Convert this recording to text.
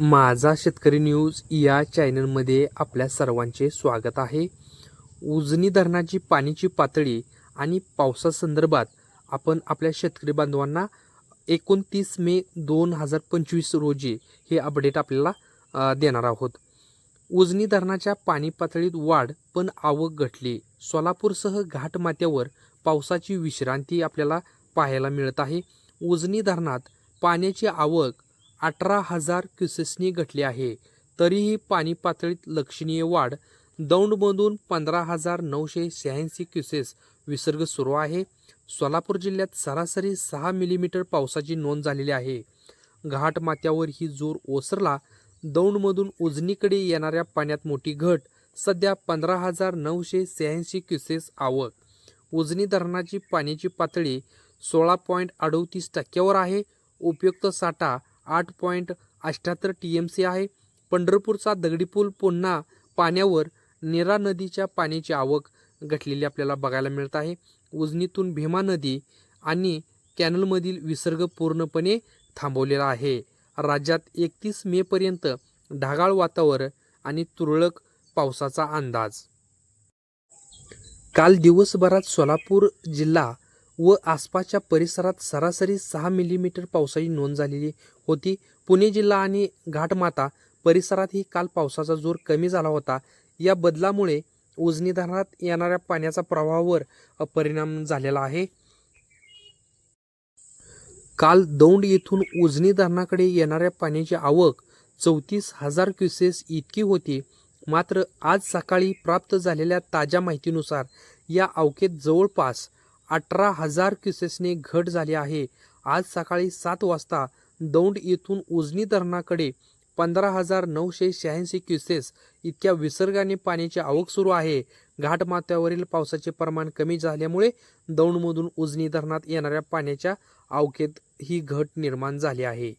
माझा शेतकरी न्यूज या चॅनलमध्ये आपल्या सर्वांचे स्वागत आहे. उजनी धरणाची पाण्याची पातळी आणि पावसासंदर्भात आपण आपल्या शेतकरी बांधवांना एकोणतीस मे दोन हजार पंचवीस रोजी हे अपडेट आपल्याला देणार आहोत. उजनी धरणाच्या पाणी पातळीत वाढ पण आवक घटली. सोलापूरसह घाटमाथ्यावर पावसाची विश्रांती आपल्याला पाहायला मिळत आहे. उजनी धरणात पाण्याची आवक अठरा हजार क्युसेसनी घटली आहे. तरीही पाणी पातळीत लक्षणीय वाढ. दौंडमधून पंधरा हजार नऊशे शहाऐंशी क्युसेस विसर्ग सुरू आहे. सोलापूर जिल्ह्यात सरासरी सहा मिलीमीटर पावसाची नोंद झालेली आहे. घाटमाथ्यावर ही जोर ओसरला दौंडमधून उजनीकडे येणाऱ्या पाण्यात मोठी घट. सध्या पंधरा हजार नऊशे शहाऐंशी क्युसेस आवक. उजनी धरणाची पाण्याची पातळी सोळा पॉईंट अडोतीस टक्क्यावर आहे. उपयुक्त साठा आठ पॉईंट अठ्ठ्याहत्तर टी एम सी आहे. पंढरपूरचा दगडी पूल पुन्हा पाण्यावर निरा नदीच्या पाण्याची आवक घटलेली आपल्याला बघायला मिळत आहे. उजनीतून भीमा नदी आणि कॅनलमधील विसर्ग पूर्णपणे थांबवलेला आहे. राज्यात एकतीस मेपर्यंत ढगाळ वातावरण आणि तुरळक पावसाचा अंदाज. काल दिवसभरात सोलापूर जिल्हा व आसपासच्या परिसरात सरासरी सहा मिलीमीटर पावसाची नोंद झालेली होती. पुणे जिल्हा आणि घाटमाता परिसरातही काल पावसाचा जोर कमी झाला होता. या बदलामुळे उजनी धरणात येणाऱ्या पाण्याचा प्रवाहावर परिणाम झालेला आहे. काल दौंड येथून उजनी धरणाकडे येणाऱ्या पाण्याची आवक चौतीस हजार क्युसेस इतकी होती. मात्र आज सकाळी प्राप्त झालेल्या ताज्या माहितीनुसार या अवकेत जवळपास अठरा हजार क्युसेसने घट झाली आहे. आज सकाळी सात वाजता दौंड येथून उजनी धरणाकडे पंधरा हजार नऊशे शहाऐंशी क्युसेस इतक्या विसर्गाने पाण्याची आवक सुरू आहे. घाटमाथ्यावरील पावसाचे प्रमाण कमी झाल्यामुळे दौंडमधून उजनी धरणात येणाऱ्या पाण्याच्या आवकेत ही घट निर्माण झाली आहे.